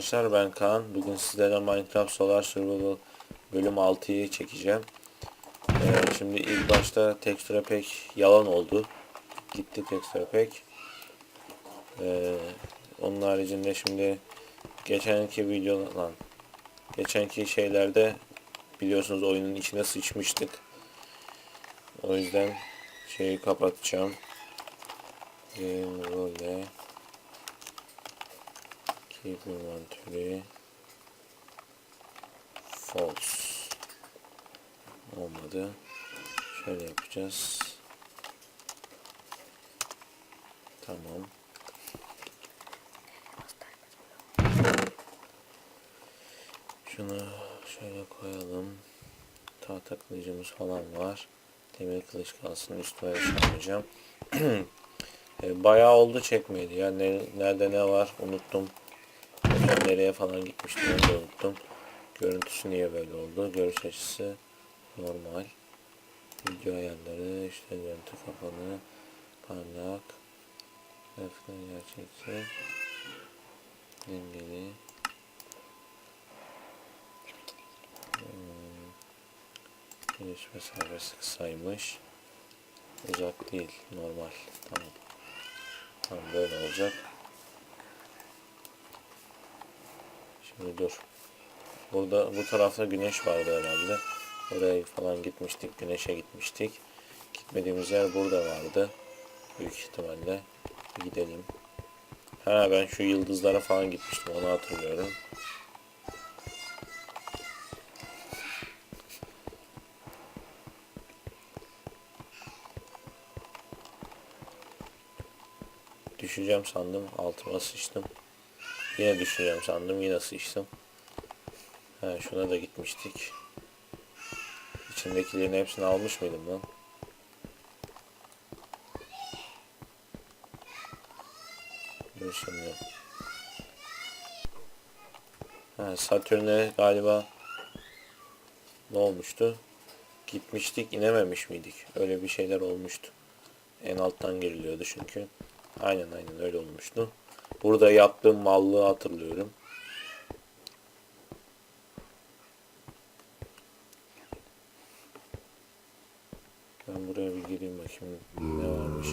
Arkadaşlar ben Kaan. Bugün sizlere Minecraft Solar Survival bölüm 6'yı çekeceğim. Ee, şimdi ilk başta tekstüre pek yalan oldu. Gitti tekstüre pek. Ee, onun haricinde şimdi geçenki videodan geçenki şeylerde biliyorsunuz oyunun içine sıçmıştık. O yüzden şeyi kapatacağım. Game role Keep inventory false olmadı. Şöyle yapacağız. Tamam. Şunu şöyle koyalım. Tahta kılıcımız falan var. Demir kılıç kalsın üstüme yaşamayacağım. E, Bayağı oldu çekmeydi. Yani ne- nerede ne var unuttum. Nereye falan gitmiştim onu unuttum. Görüntüsü niye böyle oldu? Görüş açısı normal. Video ayarları işte görüntü kapalı. Parlak. Grafikler gerçekçi. Dengeli. Hmm. Giriş mesafesi kısaymış. Uzak değil. Normal. Tamam. Tamam böyle olacak. Şimdi dur. Burada bu tarafta güneş vardı herhalde. Oraya falan gitmiştik. Güneşe gitmiştik. Gitmediğimiz yer burada vardı. Büyük ihtimalle. Gidelim. Ha ben şu yıldızlara falan gitmiştim. Onu hatırlıyorum. Düşeceğim sandım. Altıma sıçtım. Yine düşeceğim sandım. Yine sıçtım. Ha şuna da gitmiştik. İçindekilerin hepsini almış mıydım lan? Dur şimdi. Ha Satürn'e galiba ne olmuştu? Gitmiştik inememiş miydik? Öyle bir şeyler olmuştu. En alttan giriliyordu çünkü. Aynen aynen öyle olmuştu. Burada yaptığım mallığı hatırlıyorum. Ben buraya bir gireyim bakayım ne varmış.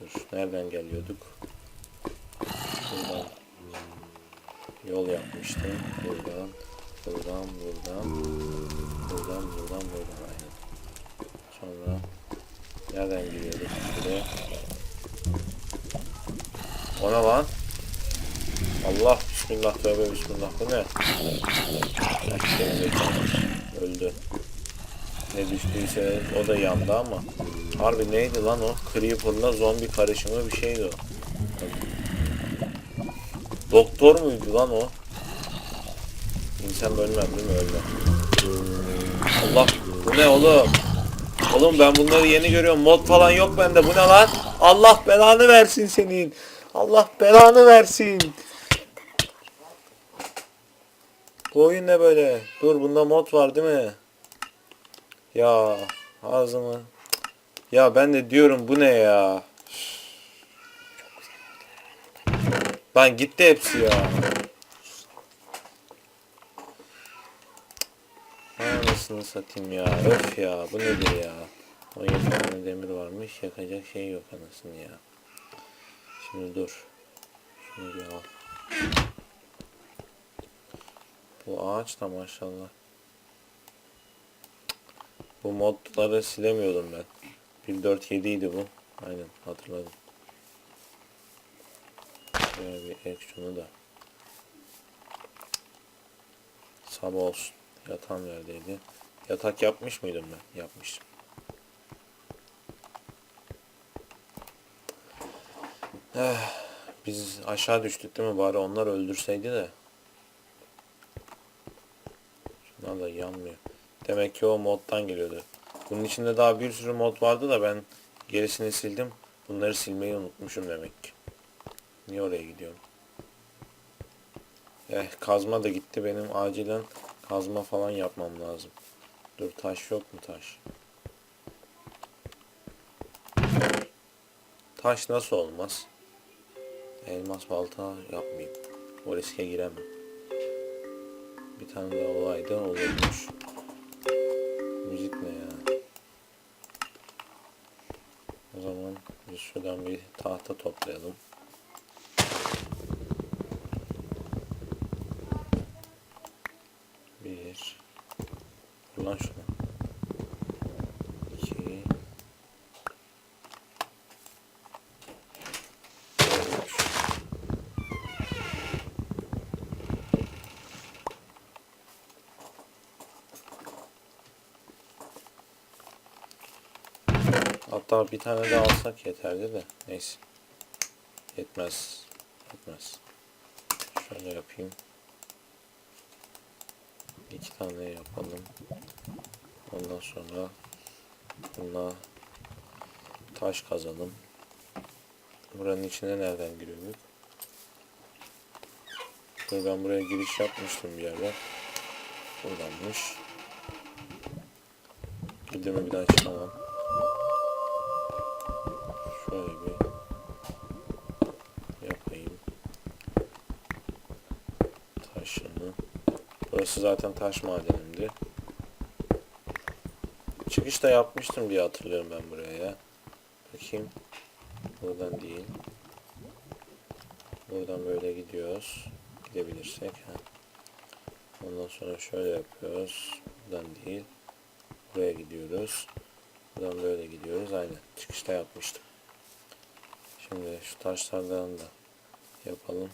Dur, nereden geliyorduk? Buradan yol yapmıştım. Buradan, buradan, buradan, buradan, buradan, buradan aynen. Sonra nereden giriyorduk buraya? O ne lan? Allah bismillah tövbe bismillah bu ne? Öldü. Ne düştüyse o da yandı ama. Harbi neydi lan o? Creeper'la zombi karışımı bir şeydi o. Doktor muydu lan o? İnsan ölmem değil mi? Ölmem. Allah bu ne oğlum? Oğlum ben bunları yeni görüyorum. Mod falan yok bende. Bu ne lan? Allah belanı versin senin. Allah belanı versin. Bu oyun ne böyle? Dur bunda mod var değil mi? Ya ağzımı. Ya ben de diyorum bu ne ya? Lan gitti hepsi ya. Anasını satayım ya. Öf ya. Bu nedir ya? 17 tane demir varmış. Yakacak şey yok anasını ya. Şimdi dur. Şunu bir al. Bu ağaç da maşallah. Bu modları silemiyordum ben. 1.4.7 idi bu. Aynen hatırladım. Şöyle bir ek şunu da. Sabah olsun. Yatağım neredeydi? Yatak yapmış mıydım ben? Yapmıştım. Eh, biz aşağı düştük değil mi? Bari onlar öldürseydi de. Şunlar da yanmıyor. Demek ki o moddan geliyordu. Bunun içinde daha bir sürü mod vardı da ben gerisini sildim. Bunları silmeyi unutmuşum demek ki. Niye oraya gidiyorum? Eh kazma da gitti benim acilen kazma falan yapmam lazım. Dur taş yok mu taş? Taş nasıl olmaz? Elmas balta yapmayayım. O riske giremem. Bir tane daha olaydı olurmuş. Müzik ne ya? O zaman biz şuradan bir tahta toplayalım. Bir. Vur lan şunu. İki. Üç. Hatta bir tane daha alsak yeterli de. Neyse. Yetmez. Yetmez. Şöyle yapayım. İki tane yapalım. Ondan sonra bununla taş kazalım. Buranın içine nereden giriyorduk? Dur ben buraya giriş yapmıştım bir yerde. Buradanmış. Girdiğime bir daha çıkamam. Burası zaten taş madenimdi. Çıkış da yapmıştım diye hatırlıyorum ben buraya ya. Bakayım. Buradan değil. Buradan böyle gidiyoruz. Gidebilirsek. Ha. Ondan sonra şöyle yapıyoruz. Buradan değil. Buraya gidiyoruz. Buradan böyle gidiyoruz. Aynen. Çıkışta yapmıştım. Şimdi şu taşlardan da yapalım.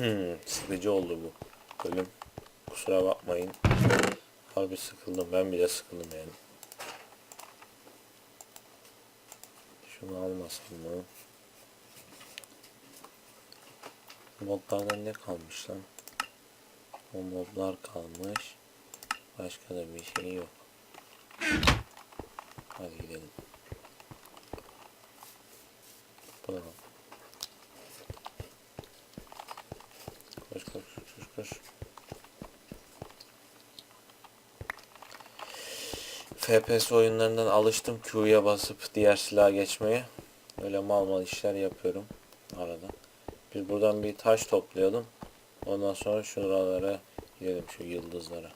Hmm, sıkıcı oldu bu bölüm. Kusura bakmayın. Harbi sıkıldım. Ben bile sıkıldım yani. Şunu almasam mı? Modlardan ne kalmış lan? O modlar kalmış. Başka da bir şey yok. Hadi gidelim. Bu ne lan? Koş koş koş koş koş. FPS oyunlarından alıştım Q'ya basıp diğer silaha geçmeye. Öyle mal mal işler yapıyorum arada. Biz buradan bir taş toplayalım. Ondan sonra şuralara gidelim şu yıldızlara.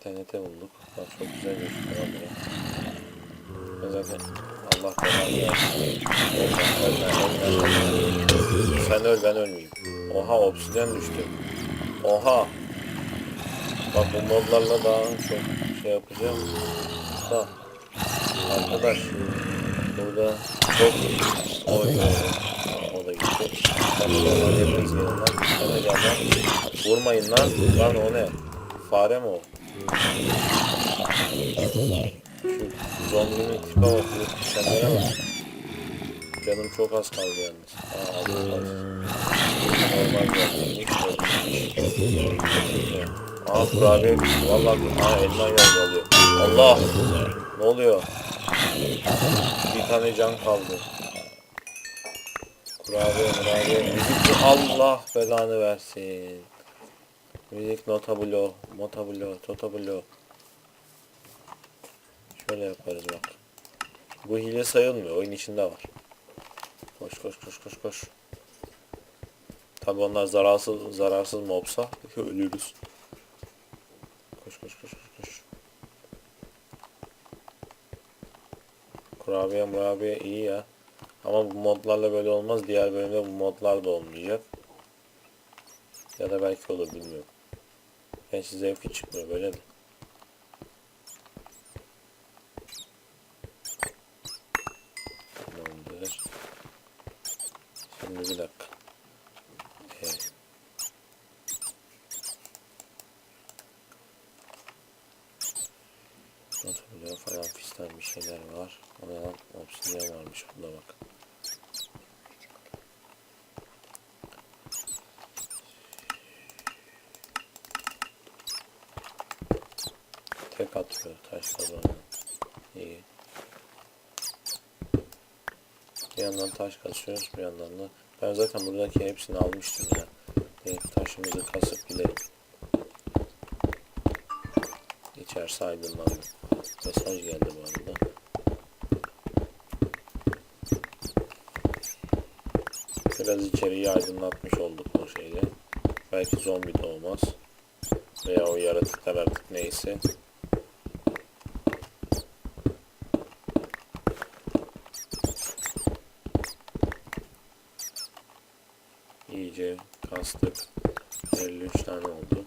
TNT bulduk. Bak çok güzel gözüküyor. Ben zaten Allah belanı versin. Sen öl ben ölmeyeyim. Oha obsidyen düştü. Oha. Bak bu moblarla daha çok şey yapacağım. Da. Arkadaş. Burada çok oy o da gitti. Vurmayın lan. Lan o ne? Fare mi o? Şu zombinin tipe bak. Kendine bak. Canım çok az kaldı yalnız. Aa aldım kaldı. Normal geldi. Aa kurabiye düştü. Valla aa elma geldi alıyor. Allah! Ne oluyor? Bir tane can kaldı. Kurabiye kurabiye. Müzik Allah belanı versin. Müzik notablo, motablo, totablo. Şöyle yaparız bak. Bu hile sayılmıyor. Oyun içinde var. Koş koş koş koş koş. Tabi onlar zararsız zararsız mobsa ölürüz. Koş koş koş koş koş. Kurabiye murabiye iyi ya. Ama bu modlarla böyle olmaz. Diğer bölümde bu modlar da olmayacak. Ya da belki olur bilmiyorum. Gerçi zevki çıkmıyor böyle de. Tamamdır. Şimdi bir dakika. Evet. Hatırlıyor falan fistan bir şeyler var. Ona lan obsidian varmış bunda bak. Tek atıyor taş kazanıyor. İyi. Bir yandan taş kasıyoruz bir yandan da. Ben zaten buradaki hepsini almıştım ya. Direkt taşımızı kasıp gidelim. İçerisi aydınlandı. Mesaj geldi bu arada. Biraz içeriği aydınlatmış olduk o şeyle. Belki zombi de olmaz. Veya o yaratıklar artık neyse. Kastık. 53 tane oldu.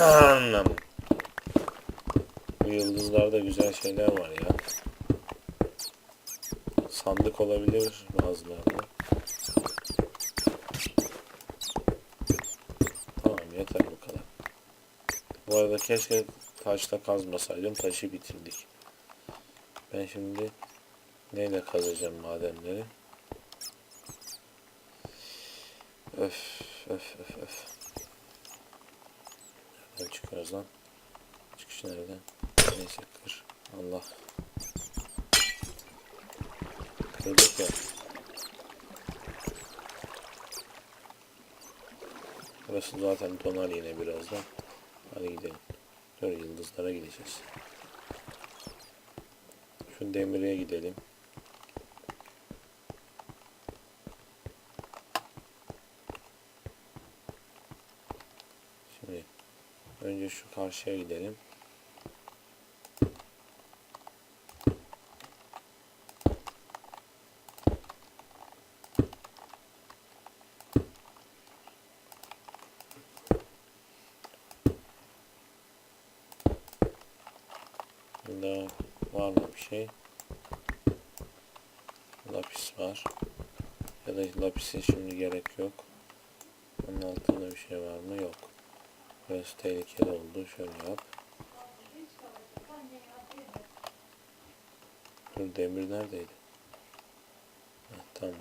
Anlam. Bu yıldızlarda güzel şeyler var ya. Sandık olabilir bazılarında. Tamam yeter bu kadar. Bu arada keşke taşla kazmasaydım. Taşı bitirdik. Ben şimdi neyle kazacağım madenleri? Öf öf öf öf. Nereden çıkıyoruz lan? Çıkış nereden? Neyse kır. Allah. Kırdık ya. Burası zaten donar yine birazdan. Hadi gidelim. Dur yıldızlara gideceğiz. Şu demire gidelim. Şimdi önce şu karşıya gidelim. Burada var mı bir şey? Lapis var. Ya da lapise şimdi gerek yok. Onun altında bir şey var mı? Yok. Burası tehlikeli oldu. Şöyle yap. Dur demir neredeydi? Heh, tamam.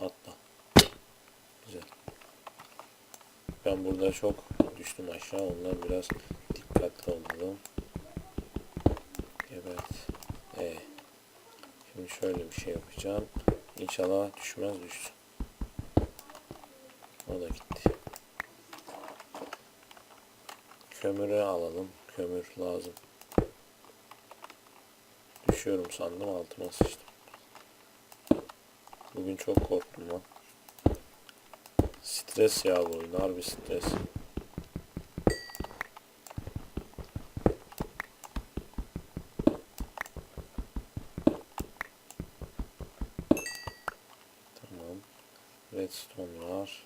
Atla. Güzel. Ben burada çok düştüm aşağı. Ondan biraz dikkatli olalım. Evet. Ee, şimdi şöyle bir şey yapacağım. İnşallah düşmez düşsün. O da gitti. Kömürü alalım. Kömür lazım. Düşüyorum sandım altıma sıçtım. Bugün çok korktum lan. Stres ya bu oyun. Harbi stres. Tamam. Redstone var.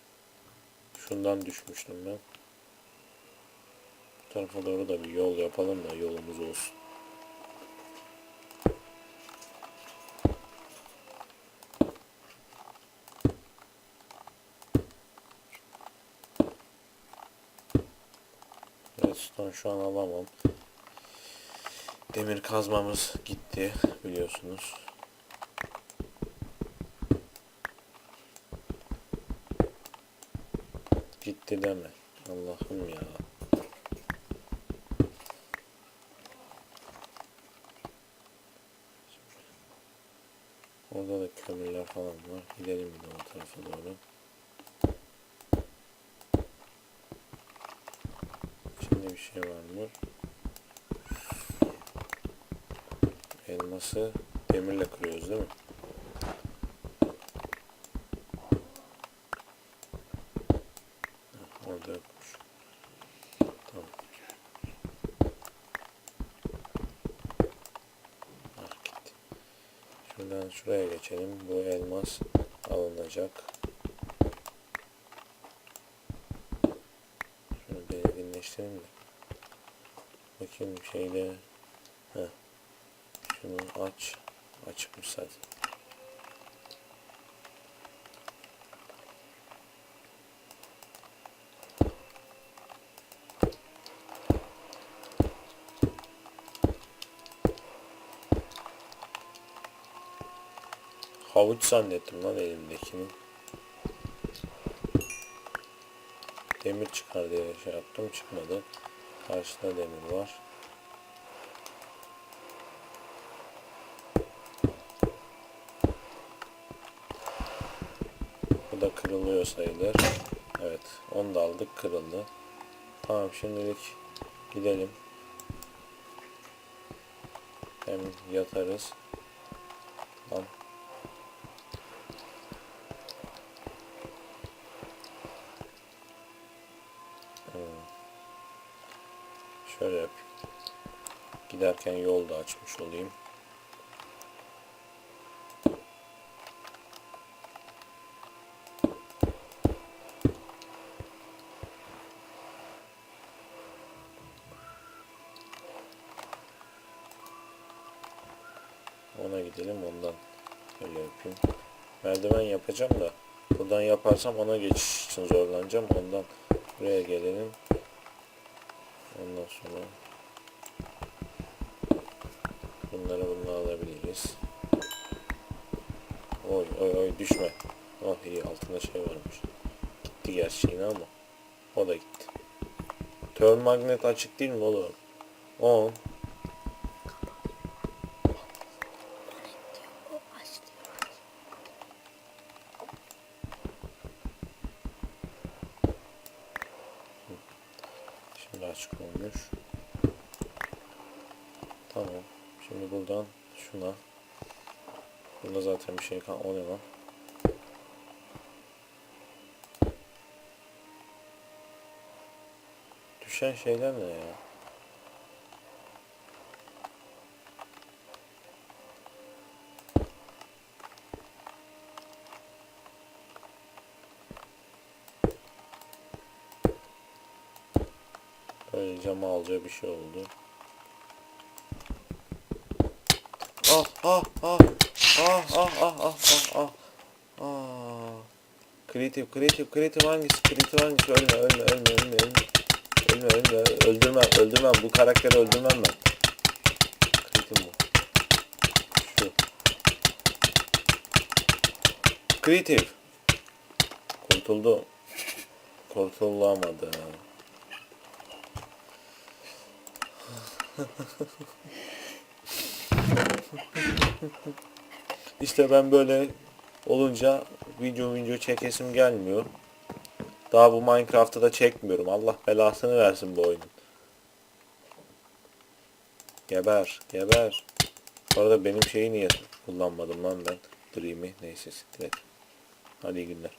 Şundan düşmüştüm ben. Tarafa doğru da bir yol yapalım da yolumuz olsun. Redstone şu an alamam. Demir kazmamız gitti biliyorsunuz. Gitti deme. Allah'ım ya. Orada da kömürler falan var. Gidelim bir de o tarafa doğru. İçinde bir şey var mı? Elması demirle kırıyoruz değil mi? Orada. Şuradan şuraya geçelim. Bu elmas alınacak. Şunu belirginleştirelim de. Bakayım şeyde. Heh. Şunu aç. Açıkmış zaten. Havuç zannettim lan elimdekini. Demir çıkar diye şey yaptım çıkmadı. Karşıda demir var. Bu da kırılıyor sayılır. Evet. Onu da aldık. Kırıldı. Tamam şimdilik gidelim. Hem yatarız. Açmış olayım. Ona gidelim ondan öyle yapayım. Merdiven yapacağım da buradan yaparsam ona geçiş için zorlanacağım. Ondan buraya gelelim. Ondan sonra bunları bununla alabiliriz. Oy oy oy düşme. Oh iyi altında şey varmış. Gitti gerçi yine ama o da gitti. Turn magnet açık değil mi oğlum? 10 O başlıyor. Şimdi açık olmuş. Tamam. Şimdi buradan şuna. Burada zaten bir şey kal. O ne lan? Düşen şeyler ne ya? Böyle cama alacağı bir şey oldu. Ah ah ah. Ah ah ah ah ah ah. Ah. Kreatif kreatif kreatif hangisi? Kreatif hangisi? Ölme ölme ölme ölme ölme ölme ölme. Öldürmem öldürmem. Bu karakteri öldürmem ben. Kreatif bu. Şu. Kreatif Kurtuldu. Kurtulamadı. İşte ben böyle olunca video video çekesim gelmiyor. Daha bu Minecraft'ta da çekmiyorum. Allah belasını versin bu oyunun. Geber, geber. Bu arada benim şeyi niye kullanmadım lan ben? Dream'i neyse siktir et. Hadi iyi günler.